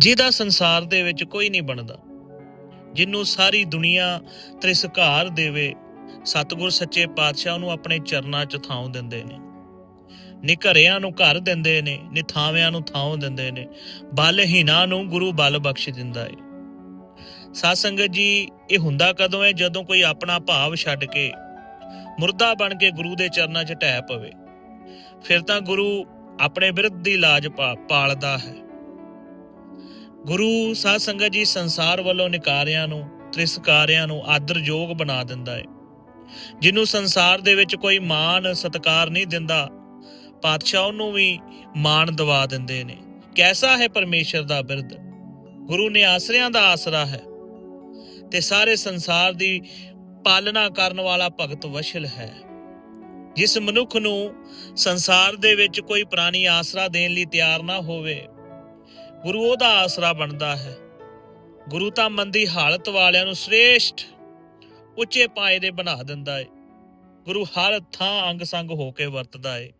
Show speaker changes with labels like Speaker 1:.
Speaker 1: ਜਿਹਦਾ ਸੰਸਾਰ ਦੇ ਵਿੱਚ ਕੋਈ ਨਹੀਂ ਬਣਦਾ, ਜਿਹਨੂੰ ਸਾਰੀ ਦੁਨੀਆ ਤ੍ਰਿਸਕਾਰ ਦੇਵੇ, ਸਤਿਗੁਰ ਸੱਚੇ ਪਾਤਸ਼ਾਹ ਨੂੰ ਆਪਣੇ ਚਰਨਾਂ 'ਚ ਥਾਂ ਦਿੰਦੇ ਨੇ ਨਿਘਰਿਆਂ ਨੂੰ ਘਰ ਦਿੰਦੇ ਨੇ ਨਿਥਾਵਿਆਂ ਨੂੰ ਥਾਂ ਦਿੰਦੇ ਨੇ ਬਲਹੀਨਾਂ ਨੂੰ ਗੁਰੂ ਬਲ ਬਖਸ਼ ਦਿੰਦਾ ਏ। ਸਾਧ ਸੰਗਤ ਜੀ, ਇਹ ਹੁੰਦਾ ਕਦੋਂ ਹੈ ਜਦੋਂ ਕੋਈ ਆਪਣਾ ਭਾਵ ਛੱਡ ਕੇ ਮੁਰਦਾ ਬਣ ਕੇ ਗੁਰੂ ਦੇ ਚਰਨਾਂ 'ਚ ਢਹਿ ਪਵੇ, ਫਿਰ ਤਾਂ ਗੁਰੂ ਆਪਣੇ ਵਿਰੁੱਧ ਦੀ ਲਾਜ ਪਾ- ਪਾਲਦਾ ਹੈ। ਗੁਰੂ ਸਾਧ ਸੰਗਤ ਜੀ ਸੰਸਾਰ ਵੱਲੋਂ ਨਿਕਾਰਿਆਂ ਨੂੰ, ਤ੍ਰਿਸਕਾਰਿਆਂ ਨੂੰ ਆਦਰਯੋਗ ਬਣਾ ਦਿੰਦਾ ਹੈ ਜਿਹਨੂੰ ਸੰਸਾਰ ਦੇ ਵਿੱਚ ਕੋਈ ਮਾਣ, ਸਤਕਾਰ ਨਹੀਂ ਦਿੰਦਾ, ਪਾਤਸ਼ਾਹ ਉਹਨੂੰ ਵੀ ਮਾਣ ਦਵਾ ਦਿੰਦੇ ਨੇ। ਕੈਸਾ ਹੈ ਪਰਮੇਸ਼ਰ ਦਾ ਬਿਰਧ? ਗੁਰੂ ਨੇ ਆਸਰਿਆਂ ਦਾ ਆਸਰਾ ਹੈ ਤੇ ਸਾਰੇ ਸੰਸਾਰ ਦੀ ਪਾਲਣਾ ਕਰਨ ਵਾਲਾ ਭਗਤ ਵਸ਼ਲ ਹੈ। ਜਿਸ ਮਨੁੱਖ ਨੂੰ ਸੰਸਾਰ ਦੇ ਵਿੱਚ ਕੋਈ ਪ੍ਰਾਣੀ ਆਸਰਾ ਦੇਣ ਲਈ ਤਿਆਰ ਨਾ ਹੋਵੇ ਗੁਰੂ ਉਹਦਾ ਆਸਰਾ ਬਣਦਾ ਹੈ। ਗੁਰੂ ਤਾਂ ਮੰਦੀ ਹਾਲਤ ਵਾਲਿਆਂ ਨੂੰ ਸ੍ਰੇਸ਼ਟ, ਉੱਚੇ ਪਾਏ ਦੇ ਬਣਾ ਦਿੰਦਾ ਏ। ਗੁਰੂ ਹਰ ਥਾਂ ਅੰਗ ਸੰਗ ਹੋ ਕੇ ਵਰਤਦਾ ਏ।